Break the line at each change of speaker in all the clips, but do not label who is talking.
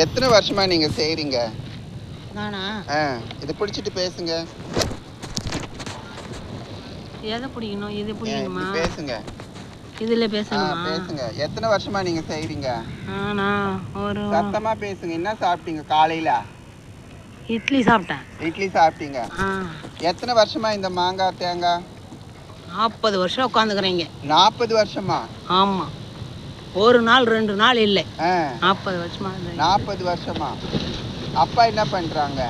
எத்தனை வருஷமா நீங்க செய்றீங்க?
நானா?
ஆ இது பிடிச்சிட்டு பேசுங்க.
எதை பிடிக்கணும்? இது பிடிக்கணுமா?
பேசுங்க.
இதில் பேசணுமா?
பேசுங்க. எத்தனை வருஷமா நீங்க செய்றீங்க?
நானா? ஒரு
சத்தமா பேசுங்க. என்ன சாப்பிட்டீங்க காலையில?
இட்லி சாப்பிட்டேன்.
இட்லி சாப்பிட்டீங்க. எத்தனை வருஷமா இந்த மாங்காய் தேங்காய்?
நாற்பது வருஷம் உட்காந்துக்கிறீங்க
நாற்பது வருஷமா?
ஆமாம் ஒரு நாள் ரெண்டு நாள் இல்லை. நாற்பது வருஷமா.
நாற்பது வருஷமா. அப்பா என்ன பண்றாங்க?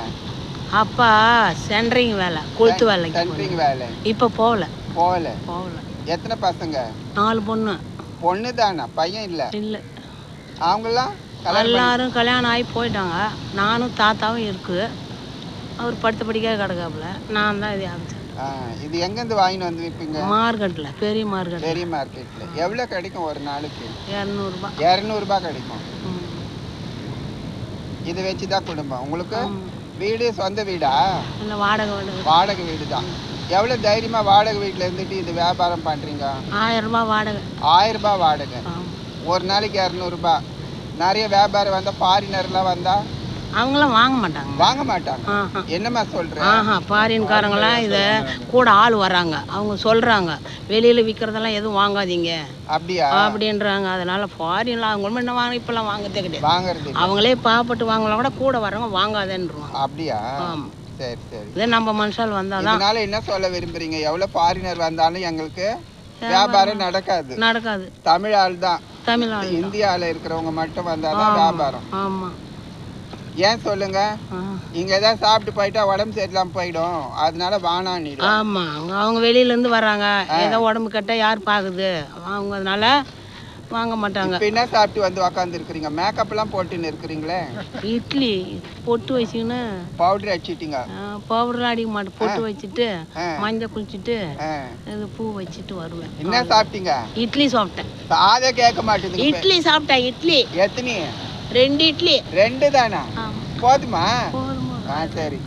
அப்பா சென்ட்ரிங் வேலை கொளுத்து வேலைக்கு
சென்ட்ரிங் வேலை.
இப்போ போகல.
போகல.
போகல.
எத்தனை பசங்க?
நாலு பொண்ணு.
பொண்ணு தானா? பையன் இல்ல.
இல்லை.
பண்ணி-
எல்லாரும் கல்யாணம் ஆகி போயிட்டாங்க. நானும் தாத்தாவும் இருக்கு. அவர் படுத்த படிக்காத கிடக்காப்புல. நான் தான் இது ஆரம்பிச்சேன்
இது எங்கேருந்து வாங்கிட்டு வந்து விற்பீங்க
மார்க்கெட்டில் பெரிய மார்க்கெட்
பெரிய மார்க்கெட்ல. எவ்வளோ கிடைக்கும் ஒரு நாளைக்கு?
இரநூறுபா.
இரநூறுபா கிடைக்கும். இதை வச்சு தான் குடும்பம். உங்களுக்கு? வீடு சொந்த வீடா?
இல்லை வாடகை வாடகை
வாடகை வீடு தான். எவ்வளோ தைரியமா வாடகை வீட்டில் இருந்துட்டு இது வியாபாரம் பண்றீங்க
ஆயிரம் ரூபாய் வாடகை.
ஆயிரம் ரூபாய் வாடகை ஒரு நாளைக்கு இரநூறுபா. நிறைய வியாபாரம் வந்தால் ஃபாரினர்லாம் வந்தா
அவங்களாம் வாங்க மாட்டாங்க.
வாங்க மாட்டாங்க.
ஆஹா.
என்னம்மா சொல்ற?
ஆஹா ஃபாரின்காரங்களாம் இதை கூட ஆள் வராங்க அவங்க சொல்கிறாங்க வெளியில் விற்கிறதெல்லாம் எதுவும் வாங்காதீங்க.
அப்படியா?
அப்படின்றாங்க. அதனால ஃபாரின்ல அவங்க என்ன வாங்க இப்பெல்லாம் வாங்குறதே கிடையாது.
வாங்குறது.
அவங்களே பாவப்பட்டு வாங்கலாம் கூட கூட வரவங்க வாங்காதேன்றுவாங்க.
அப்படியா?
ஆமாம்
சரி சரி.
இதே நம்ம மனுஷால் வந்தால் தான்
இதனால என்ன சொல்ல விரும்புறீங்க? எவ்வளவு ஃபாரினர் வந்தாலும் எங்களுக்கு வியாபாரம் நடக்காது.
நடக்காது.
தமிழ் ஆள் தான்
தமிழ்நாடு
இந்தியால இருக்கிறவங்க மட்டும் வந்தாதான் வியாபாரம்.
ஆமாம்
ஏன் சொல்லுங்க? இங்க ஏதாவது சாப்பிட்டு போயிட்டா உடம்பு சரியில்லாம போயிடும். அதனால வானான்னிடும்
ஆமாம் அவங்க அவங்க வெளியிலேருந்து வர்றாங்க ஏதோ உடம்பு கட்ட யார் பார்க்குது அவங்க அதனால வாங்க மாட்டாங்க.
இப்ப என்ன சாப்பிட்டு வந்து உக்காந்து இருக்கிறீங்க? மேக்கப் எல்லாம் போட்டுன்னு இருக்கிறீங்களே?
இட்லி பொட்டு வச்சுக்கின்னு
பவுடர் அடிச்சிட்டீங்க.
பவுடர்லாம் அடிக்க மாட்டேன். பொட்டு வச்சுட்டு. மஞ்சள் குளிச்சுட்டு. இது பூ வச்சுட்டு வருவேன்.
என்ன சாப்பிட்டீங்க?
இட்லி சாப்பிட்டேன்.
சாதே கேட்க மாட்டேங்குது.
இட்லி சாப்பிட்டேன் இட்லி.
எத்தனை?
ரெண்டு இட்லி.
ரெண்டு தானா? போதுமா? சரி.